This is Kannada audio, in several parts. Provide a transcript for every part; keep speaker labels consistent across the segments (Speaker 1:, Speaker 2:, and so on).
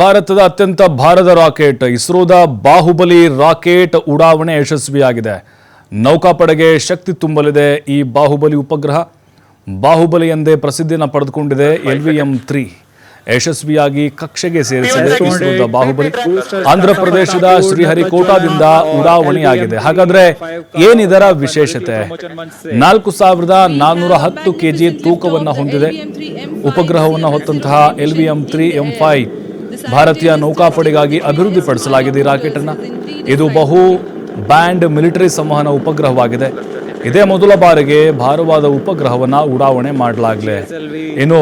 Speaker 1: ಭಾರತದ ಅತ್ಯಂತ ಭಾರದ ರಾಕೆಟ್ ಇಸ್ರೋದ ಬಾಹುಬಲಿ ರಾಕೆಟ್ ಉಡಾವಣೆ ಯಶಸ್ವಿಯಾಗಿದೆ. ನೌಕಾಪಡೆಗೆ ಶಕ್ತಿ ತುಂಬಲಿದೆ ಈ ಬಾಹುಬಲಿ ಉಪಗ್ರಹ. ಬಾಹುಬಲಿ ಎಂದೇ ಪ್ರಸಿದ್ಧಿಯನ್ನು ಪಡೆದುಕೊಂಡಿದೆ ಎಲ್ ವಿ ಎಂ ತ್ರೀ. ಯಶಸ್ವಿಯಾಗಿ ಕಕ್ಷೆಗೆ ಸೇರಿಸಿದೆ ಇಸ್ರೋದ ಬಾಹುಬಲಿ. ಆಂಧ್ರ ಪ್ರದೇಶದ ಶ್ರೀಹರಿಕೋಟಾದಿಂದ ಉಡಾವಣೆಯಾಗಿದೆ. ಹಾಗಾದ್ರೆ ಏನಿದರ ವಿಶೇಷತೆ? ನಾಲ್ಕು ಸಾವಿರದ ನಾನ್ನೂರ ಹತ್ತು ಕೆಜಿ ತೂಕವನ್ನ ಹೊಂದಿದೆ. ಉಪಗ್ರಹವನ್ನು ಹೊತ್ತಂತಹ L V M three M five ಭಾರತೀಯ ನೌಕಾಪಡೆಗಾಗಿ ಅಭಿವೃದ್ಧಿಪಡಿಸಲಾಗಿದೆ ಈ ರಾಕೆಟ್ ಅನ್ನ ಇದು ಬಹು ಬ್ಯಾಂಡ್ ಮಿಲಿಟರಿ ಸಂವಹನ ಉಪಗ್ರಹವಾಗಿದೆ. ಇದೇ ಮೊದಲ ಬಾರಿಗೆ ಭಾರವಾದ ಉಪಗ್ರಹವನ್ನ ಉಡಾವಣೆ ಮಾಡಲಾಗಲಿದೆ ಇನ್ನು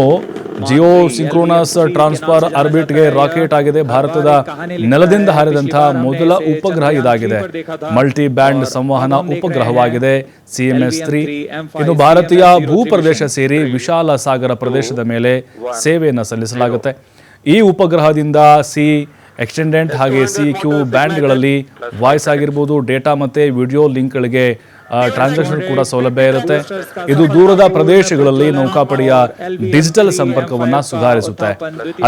Speaker 1: ಜಿಯೋ ಸಿಂಕ್ರೋನಸ್ ಟ್ರಾನ್ಸ್ಫರ್ ಆರ್ಬಿಟ್ಗೆ ರಾಕೆಟ್ ಆಗಿದೆ. ಭಾರತದ ನೆಲದಿಂದ ಹಾರಿದಂತಹ ಮೊದಲ ಉಪಗ್ರಹ ಇದಾಗಿದೆ. ಮಲ್ಟಿ ಬ್ಯಾಂಡ್ ಸಂವಹನ ಉಪಗ್ರಹವಾಗಿದೆ. CMS three. ಇನ್ನು ಭಾರತೀಯ ಭೂಪ್ರದೇಶ ಸೇರಿ ವಿಶಾಲ ಸಾಗರ ಪ್ರದೇಶದ ಮೇಲೆ ಸೇವೆಯನ್ನು ಸಲ್ಲಿಸಲಾಗುತ್ತೆ. ಈ ಉಪಗ್ರಹದಿಂದ ಸಿ ಎಕ್ಸ್ಟೆಂಡೆಂಟ್ ಹಾಗೆ ಸಿ ಕ್ಯೂ ಬ್ಯಾಂಡ್ಗಳಲ್ಲಿ ವಾಯ್ಸ್ ಆಗಿರ್ಬೋದು, ಡೇಟಾ ಮತ್ತು ವಿಡಿಯೋ ಲಿಂಕ್ಗಳಿಗೆ ಟ್ರಾನ್ಸಾಕ್ಷನ್ ಕೂಡ ಸೌಲಭ್ಯ ಇರುತ್ತೆ. ಇದು ದೂರದ ಪ್ರದೇಶಗಳಲ್ಲಿ ನೌಕಾಪಡೆಯ ಡಿಜಿಟಲ್ ಸಂಪರ್ಕವನ್ನು ಸುಧಾರಿಸುತ್ತೆ.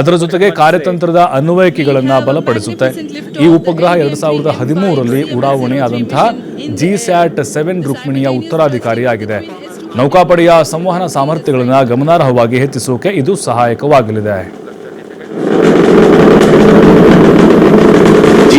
Speaker 1: ಅದರ ಜೊತೆಗೆ ಕಾರ್ಯತಂತ್ರದ ಅನ್ವಯಿಕೆಗಳನ್ನು ಬಲಪಡಿಸುತ್ತೆ. ಈ ಉಪಗ್ರಹ ಎರಡು ಸಾವಿರದ ಹದಿಮೂರರಲ್ಲಿ ಉಡಾವಣೆಯಾದಂತಹ ಜಿ ಸ್ಯಾಟ್ ಸೆವೆನ್ ರುಕ್ಮಿಣಿಯ ಉತ್ತರಾಧಿಕಾರಿಯಾಗಿದೆ. ನೌಕಾಪಡೆಯ ಸಂವಹನ ಸಾಮರ್ಥ್ಯಗಳನ್ನು ಗಮನಾರ್ಹವಾಗಿ ಹೆಚ್ಚಿಸೋಕೆ ಇದು ಸಹಾಯಕವಾಗಲಿದೆ.